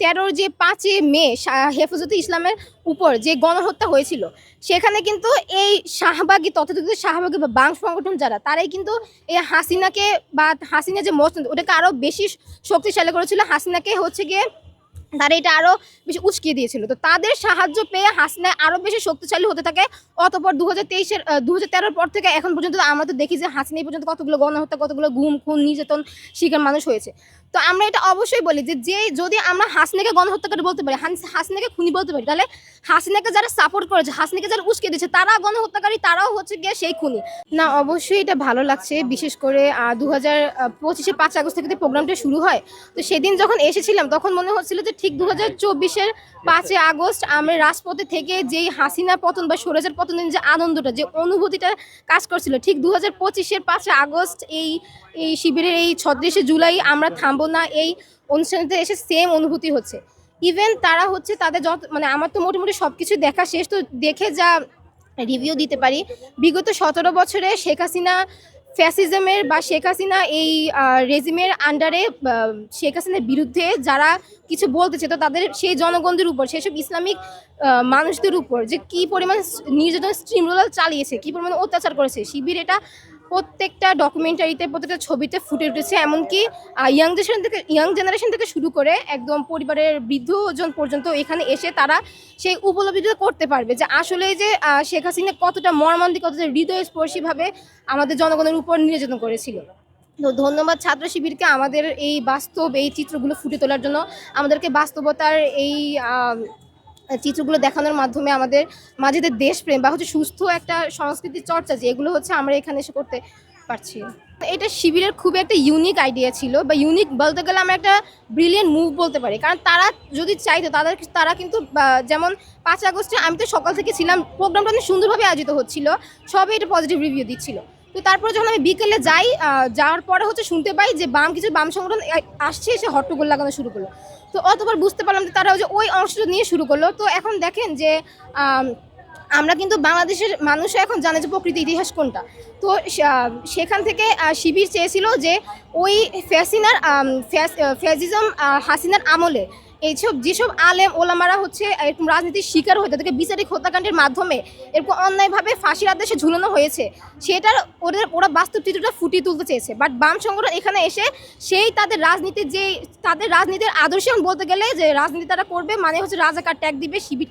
তেরোর যে পাঁচে মে হেফাজত ইসলামের উপর যে গণহত্যা হয়েছিল, সেখানে কিন্তু এই শাহবাগী, তথাকথিত শাহবাগী বা বাং সংগঠন যারা, তারাই কিন্তু এই হাসিনাকে বা হাসিনা যে মস্ত ওটাকে আরও বেশি শক্তিশালী করেছিল। হাসিনাকে হচ্ছে গিয়ে তারা এটা আরও বেশি উস্কিয়ে দিয়েছিল। তো তাদের সাহায্য পেয়ে হাসিনা আরও বেশি শক্তিশালী হতে থাকে। অতপর দু হাজার তেইশের দু হাজার পর থেকে এখন পর্যন্ত আমরা তো দেখি যে হাসিনা পর্যন্ত কতগুলো গণহত্যা, কতগুলো গুম, খুন, নির্যাতন শিকার মানুষ হয়েছে। তো আমরা এটা অবশ্যই বলি যে যে যদি আমরা হাসিনাকে গণহত্যাকারী বলতে পারি হাস- হাসিনাকে খুনি বলতে পারি, তাহলে হাসিনাকে যারা সাপোর্ট করেছে, হাসিনাকে যারা উস্কে দিয়েছে তারা গণহত্যাকারী, তারাও হচ্ছে গিয়ে সেই খুনি। না, অবশ্যই এটা ভালো লাগছে, বিশেষ করে দু হাজার পঁচিশে পাঁচ আগস্ট থেকে প্রোগ্রামটা শুরু হয়, তো সেদিন যখন এসেছিলাম, তখন মনে হচ্ছিল যে ঠিক দু হাজার চব্বিশের পাঁচই আগস্ট আমরা রাজপথে থেকে যেই হাসিনা পতন বা সরেজের পতনের যে আনন্দটা, যে অনুভূতিটা কাজ করছিল, ঠিক দু হাজার পঁচিশের পাঁচই আগস্ট এই এই শিবিরের এই ছত্রিশে জুলাই আমরা থামবো না, এই অনুষ্ঠানেতে এসে সেম অনুভূতি হচ্ছে। ইভেন তারা হচ্ছে তাদের যত মানে আমার তো মোটামুটি সব কিছু দেখা শেষ, তো দেখে যা রিভিউ দিতে পারি, বিগত সতেরো বছরে শেখ হাসিনা ফ্যাসিজমের বা শেখ হাসিনা এই রেজিমের আন্ডারে শেখ হাসিনার বিরুদ্ধে যারা কিছু বলতেছে তো তাদের সেই জনগণদের উপর সেসব ইসলামিক মানুষদের উপর যে কি পরিমাণ নির্যাতন স্ট্রিমরোলাল চালিয়েছে, কি পরিমাণ অত্যাচার করেছে, শিবির এটা প্রত্যেকটা ডকুমেন্টারিতে প্রত্যেকটা ছবিতে ফুটে উঠেছে। এমনকি ইয়াং জেনারেশন থেকে ইয়াং জেনারেশন থেকে শুরু করে একদম পরিবারের বৃদ্ধজন পর্যন্ত এখানে এসে তারা সেই উপলব্ধিটা করতে পারবে যে আসলে যে শেখ হাসিনা কতটা মর্মান্তিক, কতটা হৃদয়স্পর্শীভাবে আমাদের জনগণের উপর নির্যাতন করেছিল। তো ধন্যবাদ ছাত্র শিবিরকে আমাদের এই বাস্তব, এই চিত্রগুলো ফুটে তোলার জন্য। আমাদেরকে বাস্তবতার এই চিত্রগুলো দেখানোর মাধ্যমে আমাদের মাঝেদের দেশপ্রেম বা হচ্ছে সুস্থ একটা সংস্কৃতির চর্চা, যে এগুলো হচ্ছে আমরা এখানে এসে করতে পারছি। এটা শিবিরের খুব একটা ইউনিক আইডিয়া ছিল বা ইউনিক বলতে গেলে আমরা একটা ব্রিলিয়েন্ট মুভ বলতে পারি। কারণ তারা যদি চাইতো, তাদের তারা কিন্তু যেমন পাঁচ আগস্টে আমি তো সকাল থেকে ছিলাম প্রোগ্রামটা অনেক সুন্দরভাবে আয়োজিত হচ্ছিল সবই এটা পজিটিভ রিভিউ দিচ্ছিল। তো তারপরে যখন আমি বিকেলে যাই যাওয়ার পরে হচ্ছে শুনতে পাই যে বাম, কিছু বাম সংগঠন আসছে, এসে হট্টগোল লাগানো শুরু করল। তো অতবার বুঝতে পারলাম যে তারা যে ওই অংশটা নিয়ে শুরু করল। তো এখন দেখেন যে আমরা কিন্তু বাংলাদেশের মানুষও এখন জানে যে প্রকৃতি ইতিহাস কোনটা। তো সেখান থেকে শিবির চেয়েছিল যে ওই ফ্যাসিনার ফ্যাসিজম হাসিনার আমলে এইসব যেসব আলেম, ওলামারা হচ্ছে, এরকম রাজনীতির শিকার হয়ে তাদেরকে বিচারিক হত্যাকাণ্ডের মাধ্যমে এরকম অন্যায়ভাবে ফাঁসির আদেশে ঝুলানো হয়েছে, সেটার ওদের, ওরা বাস্তব চিত্রটা ফুটিয়ে তুলতে চেয়েছে। বাট বাম সংগঠন এখানে এসে সেই তাদের রাজনীতির যে, তাদের রাজনীতির আদর্শ বলতে গেলে যে রাজনীতি তারা করবে মানে হচ্ছে রাজাকার ট্যাগ দিবে, শিবির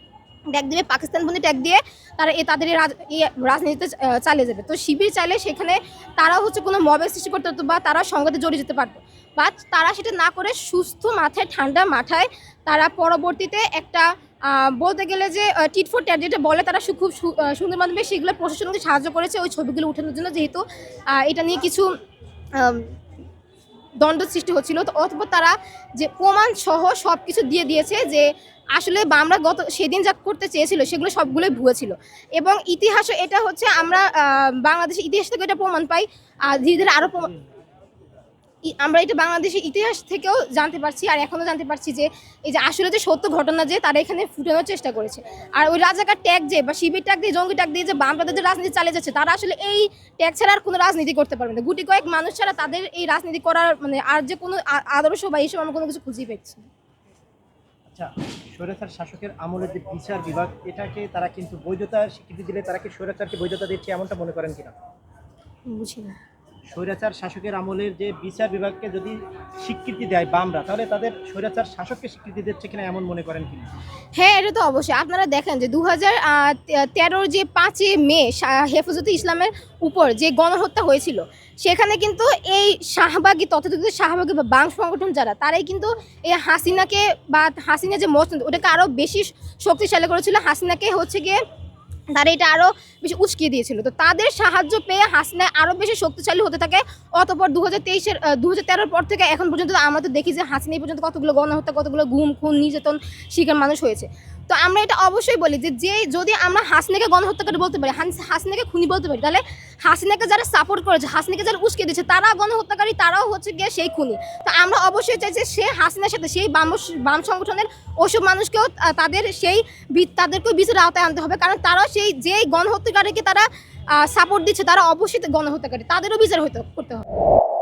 ট্যাগ দিবে পাকিস্তান বন্ধু ট্যাগ দিয়ে তারা এ, তাদের রাজনীতিতে চালিয়ে যাবে। তো শিবির চাইলে সেখানে তারা হচ্ছে কোনো মবের সৃষ্টি করতে হতো বা তারা সংঘাতে জড়িয়ে যেতে পারতো। বাট তারা সেটা না করে সুস্থ মাথায়, ঠান্ডা মাথায় তারা পরবর্তীতে একটা বলতে গেলে যে টিট ফর ট্যাট যেটা বলে তারা খুব সুন্দর মাধ্যমে সেগুলো প্রশাসনকে সাহায্য করেছে ওই ছবিগুলো উঠানোর জন্য যেহেতু এটা নিয়ে কিছু দণ্ড সৃষ্টি হচ্ছিল। তো অথবা তারা যে প্রমাণ সহ সব কিছু দিয়ে দিয়েছে যে আসলে বা আমরা গত সেদিন যা করতে চেয়েছিল সেগুলো সবগুলোই ভুয়া ছিল। এবং ইতিহাসও এটা হচ্ছে আমরা বাংলাদেশের ইতিহাস থেকে এটা প্রমাণ পাই। আর ধীরে ধীরে আরও আমরা এটা বাংলাদেশের ইতিহাস থেকেও জানতে পারছি আর এখনও জানতে পারছি যে এই যে আসলে যে সত্য ঘটনা যে তারা এখানে ফুটানোর চেষ্টা করেছে। আর ওই রাজাকার ট্যাগ যে বা শিবির ট্যাগ দিয়ে জঙ্গি ট্যাগ দিয়ে যে বামপন্থাদের যে রাজনীতি চালিয়ে যাচ্ছে তারা আসলে এই ট্যাগ ছাড়া আর কোনো রাজনীতি করতে পারবে না। গুটি কয়েক মানুষ ছাড়া তাদের এই রাজনীতি করার মানে আর যে কোনো আদর্শ বা এইসব আমরা কোনো কিছু খুঁজেই পাচ্ছি না। আচ্ছা স্বৈরাচার শাসকের আমলের যে বিচার বিভাগ এটাকে তারা কিন্তু বৈধতার স্বীকৃতি দিলে তারা কি স্বৈরাচারকে বৈধতা দিচ্ছে এমনটা মনে করেন কিনা? বুঝি না। স্বৈরাচার শাসকের আমলের যে বিচার বিভাগকে যদি স্বীকৃতি দেয় বামরা, তাহলে তাদের স্বৈরাচার শাসককে স্বীকৃতি দিচ্ছে কিনা এমন মনে করেন কিনা হ্যাঁ এটা তো অবশ্যই। আপনারা দেখেন যে দু হাজার তেরোর যে পাঁচই মে হেফাজতে ইসলামের উপর যে গণহত্যা হয়েছিল, সেখানে কিন্তু এই শাহবাগী, তথাকথিত শাহবাগী বা বাং সংগঠন যারা, তারাই কিন্তু এই হাসিনাকে বা হাসিনা যে মসনদ ওটাকে আরও বেশি শক্তিশালী করেছিল। হাসিনাকে হচ্ছে গিয়ে তারা এটা আরও বেশি উস্কিয়ে দিয়েছিল। তো তাদের সাহায্য পেয়ে হাসনা আরও বেশি শক্তিশালী হতে থাকে। অতপর দু হাজার তেইশের দু হাজার পর থেকে এখন পর্যন্ত আমরা তো দেখি যে হাসিনা এই পর্যন্ত কতগুলো গণহত্যা, কতগুলো গুম, খুন, নির্যাতন শিকার মানুষ হয়েছে। তো আমরা এটা অবশ্যই বলি যে যে যদি আমরা হাসিনাকে গণহত্যাকারী বলতে পারি হাস- হাসিনাকে খুনি বলতে পারি, তাহলে হাসিনাকে যারা সাপোর্ট করেছে, হাসিনাকে যারা উস্কে দিচ্ছে তারা গণহত্যাকারী, তারাও হচ্ছে গিয়ে সেই খুনি। তো আমরা অবশ্যই চাই যে সে হাসিনার সাথে, সেই বাম বাম সংগঠনের ওসব মানুষকেও তাদের সেই তাদেরকেও বিচারের আওতায় আনতে হবে। কারণ তারাও সেই যে গণহত্যাকারীকে তারা সাপোর্ট দিচ্ছে, তারা অবশ্যই গণহত্যাকারী। তাদেরও বিচার হতে করতে হবে।